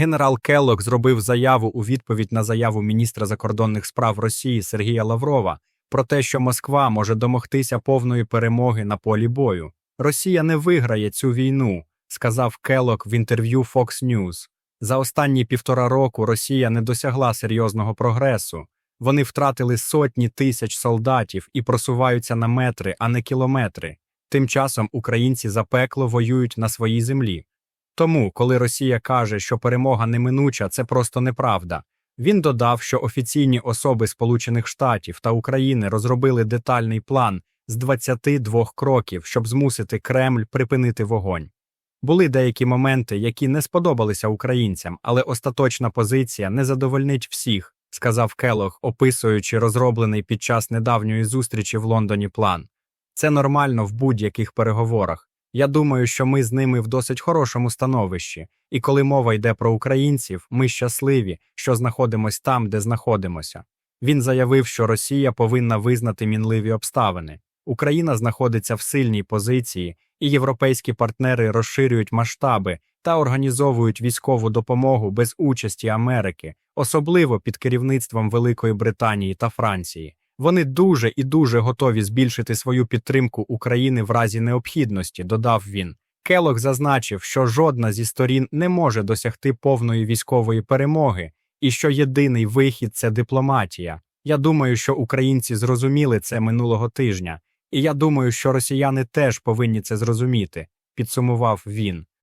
Генерал Келлок зробив заяву у відповідь на заяву міністра закордонних справ Росії Сергія Лаврова про те, що Москва може домогтися повної перемоги на полі бою. Росія не виграє цю війну, сказав Келлок в інтерв'ю Fox News. За останні півтора року Росія не досягла серйозного прогресу. Вони втратили сотні тисяч солдатів і просуваються на метри, а не кілометри. Тим часом українці запекло воюють на своїй землі. Тому, коли Росія каже, що перемога неминуча, це просто неправда. Він додав, що офіційні особи Сполучених Штатів та України розробили детальний план з 22 кроків, щоб змусити Кремль припинити вогонь. Були деякі моменти, які не сподобалися українцям, але остаточна позиція не задовольнить всіх, сказав Келох, описуючи розроблений під час недавньої зустрічі в Лондоні план. Це нормально в будь-яких переговорах. Я думаю, що ми з ними в досить хорошому становищі, і коли мова йде про українців, ми щасливі, що знаходимось там, де знаходимося. Він заявив, що Росія повинна визнати мінливі обставини. Україна знаходиться в сильній позиції, і європейські партнери розширюють масштаби та організовують військову допомогу без участі Америки, особливо під керівництвом Великої Британії та Франції. Вони дуже і дуже готові збільшити свою підтримку України в разі необхідності, додав він. Келох зазначив, що жодна зі сторін не може досягти повної військової перемоги, і що єдиний вихід це дипломатія. Я думаю, що українці зрозуміли це минулого тижня, і я думаю, що росіяни теж повинні це зрозуміти, підсумував він.